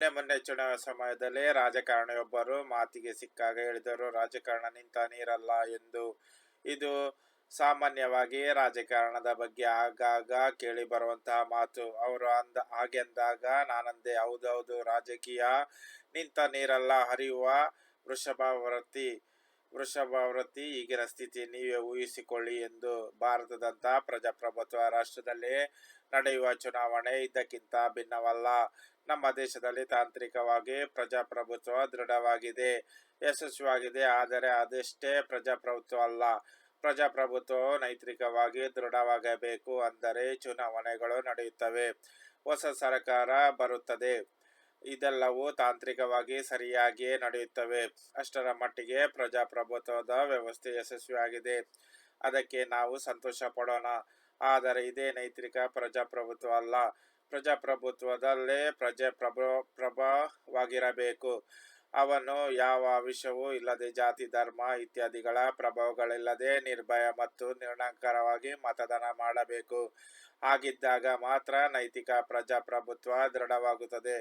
ಮೊನ್ನೆ ಮೊನ್ನೆ ಚುನಾವಣೆ ಸಮಯದಲ್ಲಿ ರಾಜಕಾರಣಿಯೊಬ್ಬರು ಮಾತಿಗೆ ಸಿಕ್ಕಾಗ ಹೇಳಿದರು, ರಾಜಕಾರಣ ನಿಂತ ನೀರಲ್ಲ ಎಂದು. ಇದು ಸಾಮಾನ್ಯವಾಗಿ ರಾಜಕಾರಣದ ಬಗ್ಗೆ ಆಗಾಗ ಕೇಳಿ ಬರುವಂತಹ ಮಾತು. ಅವರು ಅಂದ ಹಾಗೆಂದಾಗ ನಾನಂದೆ, ಹೌದೌದು, ರಾಜಕೀಯ ನಿಂತ ನೀರಲ್ಲ, ಹರಿಯುವ ವೃಷಭಾವೃತಿ ವೃಷಭಾವೃತಿ ಈಗಿನ ಸ್ಥಿತಿ ನೀವೇ ಊಹಿಸಿಕೊಳ್ಳಿ ಎಂದು ಭಾರತದಂತಹ ಪ್ರಜಾಪ್ರಭುತ್ವ ರಾಷ್ಟ್ರದಲ್ಲಿ ನಡೆಯುವ ಚುನಾವಣೆ ಇದಕ್ಕಿಂತ ಭಿನ್ನವಲ್ಲ. ನಮ್ಮ ದೇಶದಲ್ಲಿ ತಾಂತ್ರಿಕವಾಗಿ ಪ್ರಜಾಪ್ರಭುತ್ವ ದೃಢವಾಗಿದೆ, ಯಶಸ್ವಿಯಾಗಿದೆ, ಆದರೆ ಅದೆಷ್ಟೇ ಪ್ರಜಾಪ್ರಭುತ್ವ ಅಲ್ಲ. ಪ್ರಜಾಪ್ರಭುತ್ವವು ನೈತಿಕವಾಗಿ ದೃಢವಾಗಬೇಕು, ಅಂದರೆ ಚುನಾವಣೆಗಳು ನಡೆಯುತ್ತವೆ. ಹೊಸ ಸರ್ಕಾರ ಬರುತ್ತದೆ. ಇದೆಲ್ಲವೂ ತಾಂತ್ರಿಕವಾಗಿ ಸರಿಯಾಗಿಯೇ ನಡೆಯುತ್ತವೆ. ಅಷ್ಟರ ಮಟ್ಟಿಗೆ ಪ್ರಜಾಪ್ರಭುತ್ವದ ವ್ಯವಸ್ಥೆ ಯಶಸ್ವಿಯಾಗಿದೆ. ಅದಕ್ಕೆ ನಾವು ಸಂತೋಷ ಪಡೋಣ ಆದರೆ ಇದೇ ನೈತಿಕ ಪ್ರಜಾಪ್ರಭುತ್ವ ಅಲ್ಲ. ಪ್ರಜಾಪ್ರಭುತ್ವದಲ್ಲೇ ಪ್ರಜೆ ಪ್ರಭ ಅವನು ಯಾವ ವಿಷಯವೂ ಇಲ್ಲದೆ ಜಾತಿ, ಧರ್ಮ ಇತ್ಯಾದಿಗಳ ಪ್ರಭಾವಗಳಿಲ್ಲದೆ ನಿರ್ಭಯ ಮತ್ತು ನಿರ್ಣಾಂಕರವಾಗಿ ಮತದಾನ ಮಾಡಬೇಕು. ಹಾಗಿದ್ದಾಗ ಮಾತ್ರ ನೈತಿಕ ಪ್ರಜಾಪ್ರಭುತ್ವ ದೃಢವಾಗುತ್ತದೆ.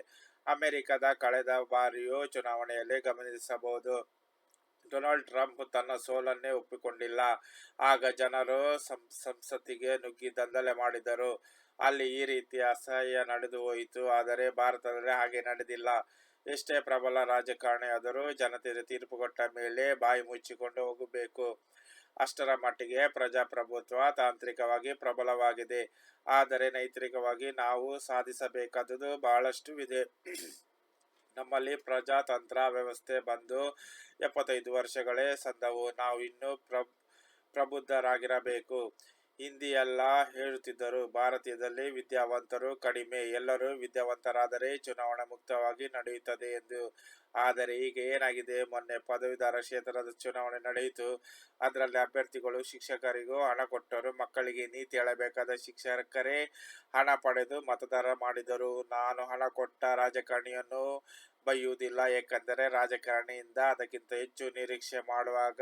ಅಮೆರಿಕದ ಕಳೆದ ಬಾರಿಯೂ ಚುನಾವಣೆಯಲ್ಲಿ ಗಮನಿಸಬಹುದು. ಡೊನಾಲ್ಡ್ ಟ್ರಂಪ್ ತನ್ನ ಸೋಲನ್ನೇ ಒಪ್ಪಿಕೊಂಡಿಲ್ಲ. ಆಗ ಜನರು ಸಂಸತ್ತಿಗೆ ನುಗ್ಗಿ ದಂಧಲೆ ಮಾಡಿದರು. ಅಲ್ಲಿ ಈ ರೀತಿಯ ಅಸಹ್ಯ ನಡೆದು ಹೋಯಿತು. ಆದರೆ ಭಾರತದಲ್ಲಿ ಹಾಗೆ ನಡೆದಿಲ್ಲ. ಎಷ್ಟೇ ಪ್ರಬಲ ರಾಜಕಾರಣಿಯಾದರೂ ಜನತೆ ತೀರ್ಪು ಕೊಟ್ಟ ಮೇಲೆ ಬಾಯಿ ಮುಚ್ಚಿಕೊಂಡು ಹೋಗಬೇಕು. ಅಷ್ಟರ ಮಟ್ಟಿಗೆ ಪ್ರಜಾಪ್ರಭುತ್ವ ತಾಂತ್ರಿಕವಾಗಿ ಪ್ರಬಲವಾಗಿದೆ. ಆದರೆ ನೈತಿಕವಾಗಿ ನಾವು ಸಾಧಿಸಬೇಕಾದದ್ದು ಬಹಳಷ್ಟು ಇದೆ ನಮ್ಮಲ್ಲಿ ಪ್ರಜಾತಂತ್ರ ವ್ಯವಸ್ಥೆ ಬಂದು ಎಪ್ಪತ್ತೈದು ವರ್ಷಗಳೇ ಸಂದವು. ನಾವು ಇನ್ನೂ ಪ್ರ ಪ್ರಬುದ್ಧರಾಗಿರಬೇಕು. ಹಿಂದಿಯೆಲ್ಲ ಹೇಳುತ್ತಿದ್ದರು. ಭಾರತೀಯದಲ್ಲಿ ವಿದ್ಯಾವಂತರು ಕಡಿಮೆ. ಎಲ್ಲರೂ ವಿದ್ಯಾವಂತರಾದರೆ ಚುನಾವಣೆ ಮುಕ್ತವಾಗಿ ನಡೆಯುತ್ತದೆ ಎಂದು. ಆದರೆ ಈಗ ಏನಾಗಿದೆ? ಮೊನ್ನೆ ಪದವೀಧರ ಕ್ಷೇತ್ರದ ಚುನಾವಣೆ ನಡೆಯಿತು. ಅದರಲ್ಲಿ ಅಭ್ಯರ್ಥಿಗಳು ಶಿಕ್ಷಕರಿಗೂ ಹಣ ಕೊಟ್ಟರು. ಮಕ್ಕಳಿಗೆ ನೀತಿ ಹೇಳಬೇಕಾದ ಶಿಕ್ಷಕರೇ ಹಣ ಪಡೆದು ಮತದಾರ ಮಾಡಿದರು. ನಾನು ಹಣ ಕೊಟ್ಟ ರಾಜಕಾರಣಿಯನ್ನು ಬೈಯುವುದಿಲ್ಲ. ಏಕೆಂದರೆ ರಾಜಕಾರಣಿಯಿಂದ ಅದಕ್ಕಿಂತ ಹೆಚ್ಚು ನಿರೀಕ್ಷೆ ಮಾಡುವಾಗ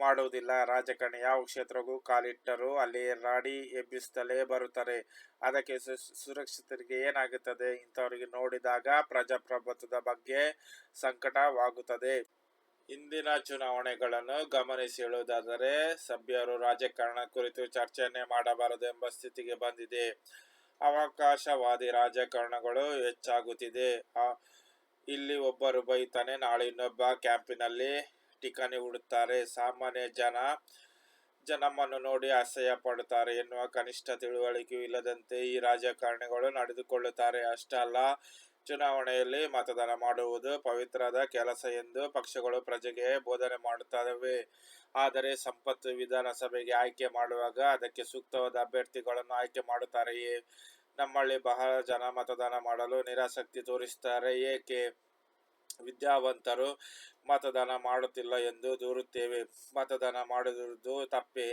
ಮಾಡುವುದಿಲ್ಲ. ರಾಜಕಾರಣಿ ಯಾವ ಕ್ಷೇತ್ರಕ್ಕೂ ಕಾಲಿಟ್ಟರೂ ಅಲ್ಲಿ ರಾಡಿ ಎಬ್ಬಿಸುತ್ತಲೇ ಬರುತ್ತಾರೆ. ಅದಕ್ಕೆ ಸುರಕ್ಷಿತರಿಗೆ ಏನಾಗುತ್ತದೆ? ಇಂಥವರಿಗೆ ನೋಡಿದಾಗ ಪ್ರಜಾಪ್ರಭುತ್ವದ ಬಗ್ಗೆ ಸಂಕಟವಾಗುತ್ತದೆ. ಇಂದಿನ ಚುನಾವಣೆಗಳನ್ನು ಗಮನಿಸಿ ಹೇಳುವುದಾದರೆ, ಸಭ್ಯರು ರಾಜಕಾರಣ ಕುರಿತು ಚರ್ಚೆಯನ್ನೇ ಮಾಡಬಾರದು ಎಂಬ ಸ್ಥಿತಿಗೆ ಬಂದಿದೆ. ಅವಕಾಶವಾದಿ ರಾಜಕಾರಣಗಳು ಹೆಚ್ಚಾಗುತ್ತಿದೆ. ಇಲ್ಲಿ ಒಬ್ಬರು ಬೈತಾನೆ, ನಾಳೆ ಇನ್ನೊಬ್ಬ ಕ್ಯಾಂಪಿನಲ್ಲಿ ಟಿಕಣಿ ಉಡುತ್ತಾರೆ. ಸಾಮಾನ್ಯ ಜನ, ಜನಮ್ಮನ್ನು ನೋಡಿ ಅಸಹ್ಯ ಪಡುತ್ತಾರೆ. ಎನ್ನುವ ಕನಿಷ್ಠ ತಿಳುವಳಿಕೆಯೂ ಇಲ್ಲದಂತೆ ಈ ರಾಜಕಾರಣಿಗಳು ನಡೆದುಕೊಳ್ಳುತ್ತಾರೆ. ಅಷ್ಟಲ್ಲ ಚುನಾವಣೆಯಲ್ಲಿ ಮತದಾನ ಮಾಡುವುದು ಪವಿತ್ರದ ಕೆಲಸ ಎಂದು ಪಕ್ಷಗಳು ಪ್ರಜೆಗೆ ಬೋಧನೆ ಮಾಡುತ್ತವೆ. ಆದರೆ ಸಂಪತ್ತು ವಿಧಾನಸಭೆಗೆ ಆಯ್ಕೆ ಮಾಡುವಾಗ ಅದಕ್ಕೆ ಸೂಕ್ತವಾದ ಅಭ್ಯರ್ಥಿಗಳನ್ನು ಆಯ್ಕೆ ಮಾಡುತ್ತಾರೆಯೇ? ನಮ್ಮಲ್ಲಿ ಬಹಳ ಜನ ಮತದಾನ ಮಾಡಲು ನಿರಾಸಕ್ತಿ ತೋರಿಸುತ್ತಾರೆ. ಏಕೆ? ವಿದ್ಯಾವಂತರು ಮತದಾನ ಮಾಡುತ್ತಿಲ್ಲ ಎಂದು ದೂರುತ್ತೇವೆ. ಮತದಾನ ಮಾಡುವುದು ತಪ್ಪೇ.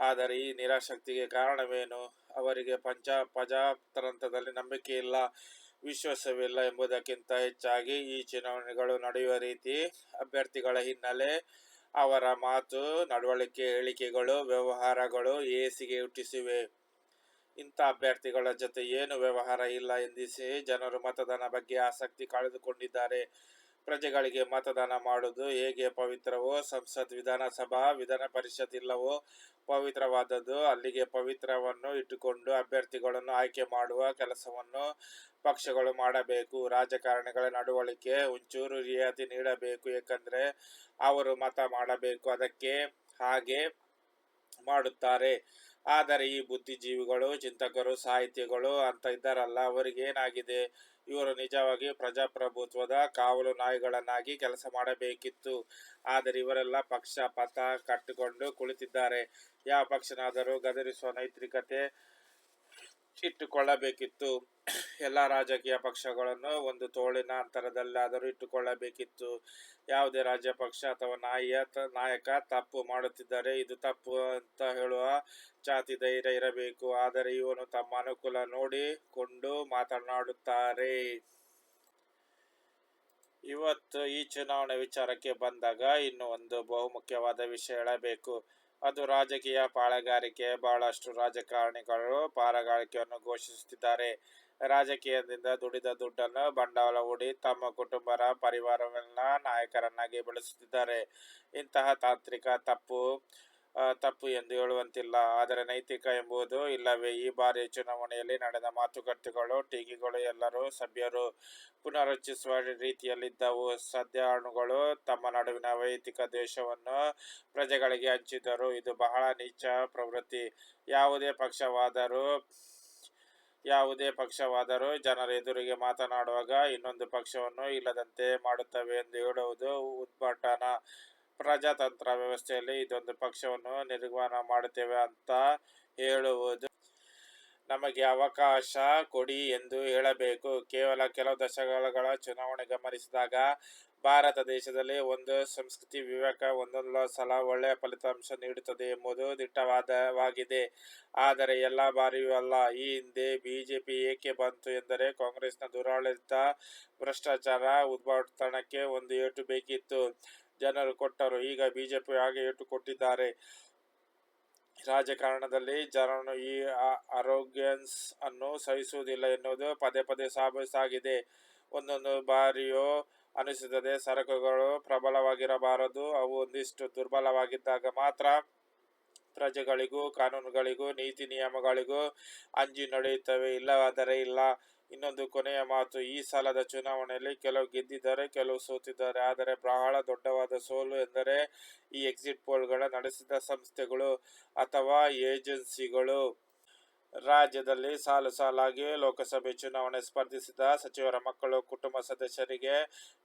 ಆದರೆ ಈ ನಿರಾಸಕ್ತಿಗೆ ಕಾರಣವೇನು? ಅವರಿಗೆ ಪಂಚ ಪ್ರಜಾತಂತ್ರದಲ್ಲಿ ನಂಬಿಕೆ ಇಲ್ಲ, ವಿಶ್ವಾಸವಿಲ್ಲ ಎಂಬುದಕ್ಕಿಂತ ಹೆಚ್ಚಾಗಿ ಈ ಚುನಾವಣೆಗಳು ನಡೆಯುವ ರೀತಿ ಅಭ್ಯರ್ಥಿಗಳ ಹಿನ್ನೆಲೆ ಅವರ ಮಾತು, ನಡವಳಿಕೆ, ಹೇಳಿಕೆಗಳು, ವ್ಯವಹಾರಗಳು ಏಸಿಗೆ ಹುಟ್ಟಿಸಿವೆ. ಇಂಥ ಅಭ್ಯರ್ಥಿಗಳ ಜೊತೆ ಏನು ವ್ಯವಹಾರ ಇಲ್ಲ ಎಂದಿಸಿ ಜನರು ಮತದಾನ ಬಗ್ಗೆ ಆಸಕ್ತಿ ಕಳೆದುಕೊಂಡಿದ್ದಾರೆ. ಪ್ರಜೆಗಳಿಗೆ ಮತದಾನ ಮಾಡುವುದು ಹೇಗೆ ಪವಿತ್ರವೋ, ಸಂಸತ್ ವಿಧಾನಸಭಾ, ವಿಧಾನ ಪರಿಷತ್ ಇಲ್ಲವೋ ಪವಿತ್ರವಾದದ್ದು. ಅಲ್ಲಿಗೆ ಪವಿತ್ರವನ್ನು ಇಟ್ಟುಕೊಂಡು ಅಭ್ಯರ್ಥಿಗಳನ್ನು ಆಯ್ಕೆ ಮಾಡುವ ಕೆಲಸವನ್ನು ಪಕ್ಷಗಳು ಮಾಡಬೇಕು. ರಾಜಕಾರಣಿಗಳ ನಡವಳಿಕೆ ಒಂಚೂರು ರಿಯಾಯಿತಿ ನೀಡಬೇಕು. ಏಕೆಂದರೆ ಅವರು ಮತ ಮಾಡಬೇಕು. ಅದಕ್ಕೆ ಹಾಗೆ ಮಾಡುತ್ತಾರೆ. ಆದರೆ ಈ ಬುದ್ಧಿಜೀವಿಗಳು, ಚಿಂತಕರು, ಸಾಹಿತಿಗಳು ಅಂತ ಇದ್ದಾರಲ್ಲ ಅವರಿಗೆ ಏನಾಗಿದೆ ಇವರು ನಿಜವಾಗಿ ಪ್ರಜಾಪ್ರಭುತ್ವದ ಕಾವಲು ನಾಯಿಗಳನ್ನಾಗಿ ಕೆಲಸ ಮಾಡಬೇಕಿತ್ತು. ಆದರೆ ಇವರೆಲ್ಲ ಪಕ್ಷ ಪಥ ಕಟ್ಟಿಕೊಂಡು ಕುಳಿತಿದ್ದಾರೆ. ಯಾವ ಪಕ್ಷನಾದರೂ ಗದರಿಸುವ ನೈತಿಕತೆ ಇಟ್ಟುಕೊಳ್ಳಬೇಕಿತ್ತು. ಎಲ್ಲ ರಾಜಕೀಯ ಪಕ್ಷಗಳನ್ನು ಒಂದು ತೋಳಿನ ಅಂತರದಲ್ಲಾದರೂ ಇಟ್ಟುಕೊಳ್ಳಬೇಕಿತ್ತು. ಯಾವುದೇ ರಾಜ್ಯ ಪಕ್ಷ ಅಥವಾ ನಾಯಿಯ ನಾಯಕ ತಪ್ಪು ಮಾಡುತ್ತಿದ್ದರೆ ಇದು ತಪ್ಪು ಅಂತ ಹೇಳುವ ಜಾತಿ ಧೈರ್ಯ ಇರಬೇಕು. ಆದರೆ ಇವನು ತಮ್ಮ ಅನುಕೂಲ ನೋಡಿಕೊಂಡು ಮಾತನಾಡುತ್ತಾರೆ. ಇವತ್ತು ಈ ಚುನಾವಣೆ ವಿಚಾರಕ್ಕೆ ಬಂದಾಗ ಇನ್ನು ಒಂದು ಬಹುಮುಖ್ಯವಾದ ವಿಷಯ ಹೇಳಬೇಕು. ಅದು ರಾಜಕೀಯ ಪಾಳಗಾರಿಕೆ ಬಹಳಷ್ಟು ರಾಜಕಾರಣಿಗಳು ಪಾಲಗಾರಿಕೆಯನ್ನು ಘೋಷಿಸುತ್ತಿದ್ದಾರೆ. ರಾಜಕೀಯದಿಂದ ದುಡಿದ ದುಡ್ಡನ್ನು ಬಂಡವಾಳ ಹೂಡಿ ತಮ್ಮ ಕುಟುಂಬರ ಪರಿವಾರವನ್ನ ನಾಯಕರನ್ನಾಗಿ ಬೆಳೆಸುತ್ತಿದ್ದಾರೆ. ಇಂತಹ ತಾಂತ್ರಿಕ ತಪ್ಪು ತಪ್ಪು ಎಂದು ಹೇಳುವಂತಿಲ್ಲ. ಆದರೆ ನೈತಿಕ ಎಂಬುದು ಇಲ್ಲವೇ? ಈ ಬಾರಿ ಚುನಾವಣೆಯಲ್ಲಿ ನಡೆದ ಮಾತುಕತೆಗಳು, ಟೀಕೆಗಳು, ಎಲ್ಲರೂ ಸಭ್ಯರು ಪುನರುಚ್ಚಿಸುವ ರೀತಿಯಲ್ಲಿದ್ದವು. ಸದ್ಯ ಅಣುಗಳು ತಮ್ಮ ನಡುವಿನ ವೈಯಕ್ತಿಕ ದ್ವೇಷವನ್ನು ಪ್ರಜೆಗಳಿಗೆ ಹಂಚಿದರು ಇದು ಬಹಳ ನೀಚ ಪ್ರವೃತ್ತಿ. ಯಾವುದೇ ಪಕ್ಷವಾದರೂ ಯಾವುದೇ ಪಕ್ಷವಾದರೂ ಜನರ ಎದುರಿಗೆ ಮಾತನಾಡುವಾಗ ಇನ್ನೊಂದು ಪಕ್ಷವನ್ನು ಇಲ್ಲದಂತೆ ಮಾಡುತ್ತವೆ ಎಂದು ಹೇಳುವುದು ಉದ್ಭಟನ. ಪ್ರಜಾತಂತ್ರ ವ್ಯವಸ್ಥೆಯಲ್ಲಿ ಇದೊಂದು ಪಕ್ಷವನ್ನು ನಿರ್ಮಾಣ ಮಾಡುತ್ತೇವೆ ಅಂತ ಹೇಳುವುದು. ನಮಗೆ ಅವಕಾಶ ಕೊಡಿ ಎಂದು ಹೇಳಬೇಕು. ಕೇವಲ ಕೆಲವು ದಶಕಗಳ ಚುನಾವಣೆ ಗಮನಿಸಿದಾಗ ಭಾರತ ದೇಶದಲ್ಲಿ ಒಂದು ಸಂಸ್ಕೃತಿ ವಿವೇಕ, ಒಂದೊಂದು ಸಲ ಒಳ್ಳೆಯ ಫಲಿತಾಂಶ ನೀಡುತ್ತದೆ ಎಂಬುದು ದಿಟ್ಟವಾದವಾಗಿದೆ. ಆದರೆ ಎಲ್ಲ ಬಾರಿಯೂ ಅಲ್ಲ. ಈ ಹಿಂದೆ ಬಿಜೆಪಿ ಏಕೆ ಬಂತು ಎಂದರೆ ಕಾಂಗ್ರೆಸ್ನ ದುರಾಡಳಿತ ಭ್ರಷ್ಟಾಚಾರ ಉದ್ಭಾಟನಕ್ಕೆ ಒಂದು ಏಟು ಬೇಕಿತ್ತು. ಜನರು ಕೊಟ್ಟರು. ಈಗ ಬಿಜೆಪಿ ಹಾಗೆ ಏಟು ಕೊಟ್ಟಿದ್ದಾರೆ. ರಾಜಕಾರಣದಲ್ಲಿ ಜನರನ್ನು ಈ ಅರೋಗ್ಯನ್ಸ್ ಅನ್ನು ಸಹಿಸುವುದಿಲ್ಲ ಎನ್ನುವುದು ಪದೇ ಪದೇ ಸಾಬೀತಾಗಿದೆ. ಒಂದೊಂದು ಬಾರಿಯೂ ಅನಿಸುತ್ತದೆ ಸರಕುಗಳು ಪ್ರಬಲವಾಗಿರಬಾರದು. ಅವು ಒಂದಿಷ್ಟು ದುರ್ಬಲವಾಗಿದ್ದಾಗ ಮಾತ್ರ ಪ್ರಜೆಗಳಿಗೂ, ಕಾನೂನುಗಳಿಗೂ, ನೀತಿ ನಿಯಮಗಳಿಗೂ ಅಂಜಿ ನಡೆಯುತ್ತವೆ. ಇಲ್ಲವಾದರೆ ಇಲ್ಲ. ಇನ್ನೊಂದು ಕೊನೆಯ ಮಾತು, ಈ ಸಾಲದ ಚುನಾವಣೆಯಲ್ಲಿ ಕೆಲವು ಗೆದ್ದಿದ್ದಾರೆ, ಕೆಲವು ಸೋತಿದ್ದಾರೆ. ಆದರೆ ಬಹಳ ದೊಡ್ಡವಾದ ಸೋಲು ಎಂದರೆ ಈ ಎಕ್ಸಿಟ್ ಪೋಲ್ಗಳ ನಡೆಸಿದ ಸಂಸ್ಥೆಗಳು ಅಥವಾ ಏಜೆನ್ಸಿಗಳು. ರಾಜ್ಯದಲ್ಲಿ ಸಾಲು ಸಾಲಾಗಿ ಲೋಕಸಭೆ ಚುನಾವಣೆ ಸ್ಪರ್ಧಿಸಿದ ಸಚಿವರ ಮಕ್ಕಳು, ಕುಟುಂಬ ಸದಸ್ಯರಿಗೆ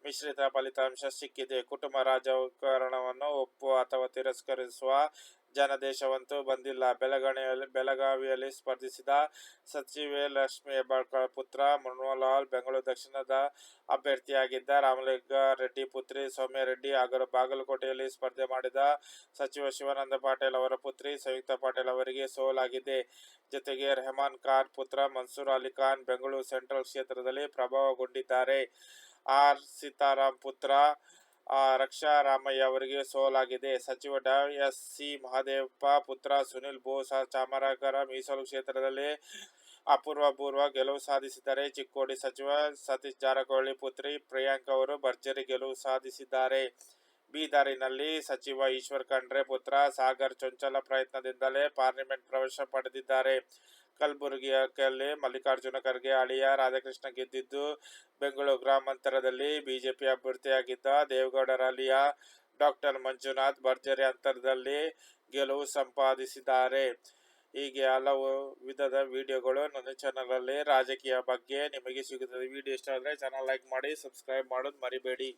ಮಿಶ್ರಿತ ಫಲಿತಾಂಶ ಸಿಕ್ಕಿದೆ. ಕುಟುಂಬ ರಾಜಕಾರಣವನ್ನು ಒಪ್ಪುವ ಅಥವಾ ತಿರಸ್ಕರಿಸುವ ಜನಾದೇಶವಂತೂ ಬಂದಿಲ್ಲ. ಬೆಳಗಾವಿಯಲ್ಲಿ ಬೆಳಗಾವಿಯಲ್ಲಿ ಸ್ಪರ್ಧಿಸಿದ ಸಚಿವೆ ಲಕ್ಷ್ಮಿ ಹೆಬ್ಬಾಳ್ಕರ್ ಪುತ್ರ ಮನೋಹರ್ಲಾಲ್ ಬೆಂಗಳೂರು ದಕ್ಷಿಣದ ಅಭ್ಯರ್ಥಿಯಾಗಿದ್ದ ರಾಮಲಿಂಗ ರೆಡ್ಡಿ ಪುತ್ರಿ ಸೌಮ್ಯ ರೆಡ್ಡಿ ಹಾಗೂ ಬಾಗಲಕೋಟೆಯಲ್ಲಿ ಸ್ಪರ್ಧೆ ಮಾಡಿದ ಸಚಿವ ಶಿವಾನಂದ ಪಾಟೀಲ್ ಅವರ ಪುತ್ರಿ ಸಂಯುಕ್ತ ಪಾಟೀಲ್ ಅವರಿಗೆ ಸೋಲಾಗಿದೆ. ಜೊತೆಗೆ ರೆಹಮಾನ್ ಖಾನ್ ಪುತ್ರ ಮನ್ಸೂರ್ ಅಲಿ ಖಾನ್ ಬೆಂಗಳೂರು ಸೆಂಟ್ರಲ್ ಕ್ಷೇತ್ರದಲ್ಲಿ ಪ್ರಭಾವಗೊಂಡಿದ್ದಾರೆ. ಆರ್ ಸೀತಾರಾಮ್ ಪುತ್ರ ರಕ್ಷಾ ರಾಮಯ್ಯ ಅವರಿಗೆ ಸೋಲಾಗಿದೆ. ಸಚಿವ ಡಾ ಎಸ್ ಸಿ ಮಹದೇವಪ್ಪ, ಪುತ್ರ ಸುನಿಲ್ ಬೋಸ್, ಚಾಮರಾಜನಗರ ಮೀಸಲು ಕ್ಷೇತ್ರದಲ್ಲಿ ಅಪೂರ್ವಪೂರ್ವ ಗೆಲುವು ಸಾಧಿಸಿದ್ದಾರೆ. ಚಿಕ್ಕೋಡಿ ಸಚಿವ ಸತೀಶ್ ಜಾರಕಿಹೊಳಿ, ಪುತ್ರಿ ಪ್ರಿಯಾಂಕ್ ಅವರು ಭರ್ಜರಿ ಗೆಲುವು ಸಾಧಿಸಿದ್ದಾರೆ. ಬೀದರಿನಲ್ಲಿ ಸಚಿವ ಈಶ್ವರ್ ಖಂಡ್ರೆ, ಪುತ್ರ ಸಾಗರ್ ಚೊಂಚಲ ಪ್ರಯತ್ನದಿಂದಲೇ ಪಾರ್ಲಿಮೆಂಟ್ ಪ್ರವೇಶ ಪಡೆದಿದ್ದಾರೆ. ಕಲಬುರಗಿಯಲ್ಲಿ ಮಲ್ಲಿಕಾರ್ಜುನ ಖರ್ಗೆ, ಅಳಿಯ ರಾಧಾಕೃಷ್ಣ ಗೆದ್ದಿದ್ದು ಬೆಂಗಳೂರು ಗ್ರಾಮಾಂತರದಲ್ಲಿ ಬಿಜೆಪಿ ಅಭ್ಯರ್ಥಿಯಾಗಿದ್ದ ದೇವೇಗೌಡರ ಅಳಿಯ ಡಾಕ್ಟರ್ ಮಂಜುನಾಥ್ ಭರ್ಜರಿ ಅಂತರದಲ್ಲಿ ಗೆಲುವು ಸಂಪಾದಿಸಿದ್ದಾರೆ. ಹೀಗೆ ಹಲವು ವಿಧದ ವಿಡಿಯೋಗಳು ನನ್ನ ಚಾನಲಲ್ಲಿ ರಾಜಕೀಯ ಬಗ್ಗೆ ನಿಮಗೆ ಸಿಗುತ್ತದೆ. ವಿಡಿಯೋ ಇಷ್ಟ ಆದರೆ ಚಾನಲ್ ಲೈಕ್ ಮಾಡಿ ಸಬ್ಸ್ಕ್ರೈಬ್ ಮಾಡೋದು ಮರಿಬೇಡಿ.